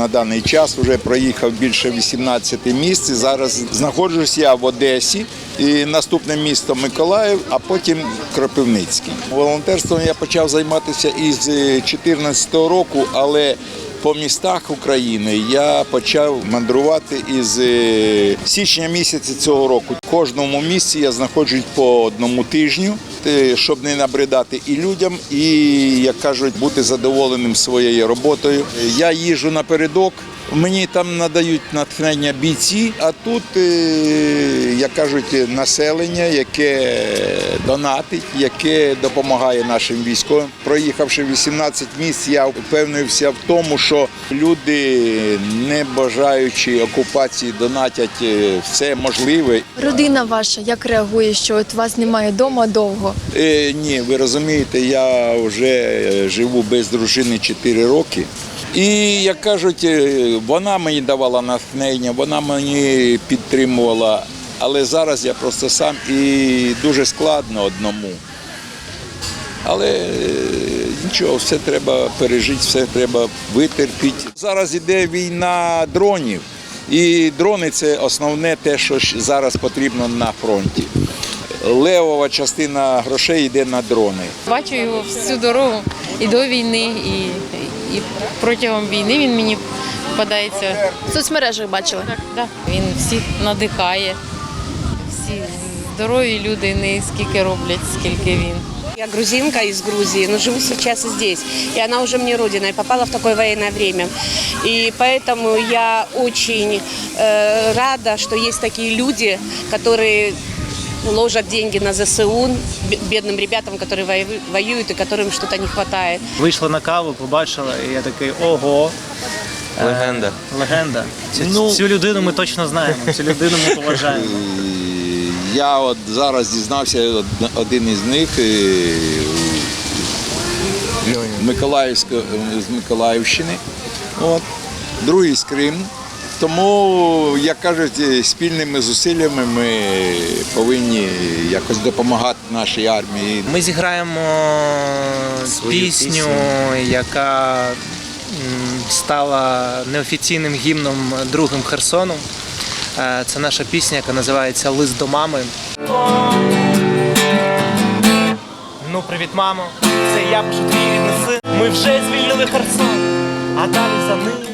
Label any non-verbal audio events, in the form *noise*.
на даний час вже проїхав більше 18 місць. Зараз знаходжусь я в Одесі. І наступне місто Миколаїв, а потім Кропивницький. Волонтерством я почав займатися із 2014 року, але по містах України я почав мандрувати із е, січня місяця цього року. В кожному місці я знаходжусь по одному тижню, е, щоб не набридати і людям, і як кажуть, бути задоволеним своєю роботою. Я їжджу напередок. Мені там надають натхнення бійці, а тут, е, як кажуть, населення, яке донатить, яке допомагає нашим військовим. Проїхавши 18 місць, я впевнився в тому, що люди, не бажаючи окупації, донатять е, все можливе. Родина ваша як реагує, що от вас немає вдома довго? Е, ні, ви розумієте, я вже е, живу без дружини 4 роки. І як кажуть, вона мені давала натхнення, вона мені підтримувала. Але зараз я просто сам і дуже складно одному. Але е, нічого, все треба пережити, все треба витерпіти. Зараз іде війна дронів, і дрони це основне те, що зараз потрібно на фронті. Левова частина грошей йде на дрони. Бачу його всю дорогу і до війни, і, і протягом війни він мені попадається. В соцмережах бачили. Да. Він всіх надихає, всі здорові люди не скільки роблять, скільки він. Я грузинка из Грузии, но живу сейчас здесь. И она уже мне родина, и попала в такое военное время. И поэтому я очень э, рада, что есть такие люди, которые ложат деньги на ЗСУ б- бедным ребятам, которые вою- воюют и которым что-то не хватает. Вийшла на каву, побачила, і я такий ого. Е, Легенда. Легенда. Цю, Ну- цю людину ми точно знаємо, цю людину ми *laughs* поважаємо. І Я от зараз дізнався од- один із них е, Миколаївська- з Миколаївщини, от, другий з Криму. Тому, як кажуть, е, спільними зусиллями ми повинні якось допомагати нашій армії. Ми зіграємо пісню, яка стала неофіційним гімном другим Херсону. Е, Це наша пісня, яка називається Лист до мами. Ну, привіт, мамо. Це я пишу твій рідний син. Ми вже звільнили Херсон, а далі за ним